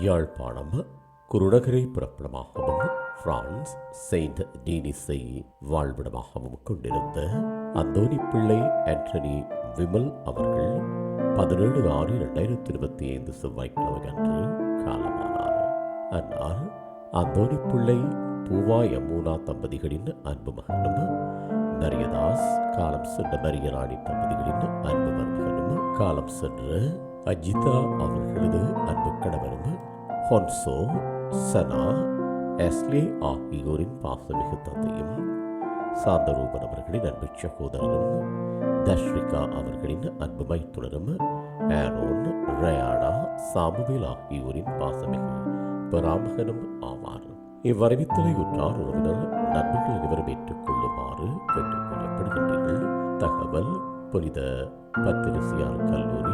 யாழ்ப்பாணம் குருநகரை பிறப்பிடமாகவும் France Saint டீனிஸை வாழ்விடமாகவும் கொண்டிருந்த அந்தோனி பிள்ளை ஆண்டனி விமல் அவர்கள் பதினேழு ஆறு இரண்டாயிரத்தி இருபத்தி ஐந்து செவ்வாய்க்கிழமை அன்று காலமானார். ஆனால் அந்தோனி பிள்ளை பூவா யமுனா தம்பதிகளின் அன்பு மகனும் மரியதாஸ் காலம் சென்ற மரியராணி தம்பதிகளின் அன்பு மருமகனும் காலம் சென்ற அஜிதா அவர்களது அன்பு கணவரும் ஹொன்சோ சனா எஸ்லே ஆகியோரின் பாசமிகு தந்தையும் சாந்தரூபன் அவர்களின் அன்பு சகோதரரும் தஷ்ரிகா அவர்களின் அன்பு மைத்துனரும் ஆரோன் ரயானா சாமுவேல் ஆகியோரின் பாசமிகு பராமகனும் ஆவார். இவ்வறிவித்தலை உற்றார் உறவினர் நண்பர்கள் அனைவரும் ஏற்றுக்கொள்ளுமாறு கேட்டுக்கொள்ளப்படுகின்றீர்கள் தகவல் புனித பத்திரிசியார் கல்லூரி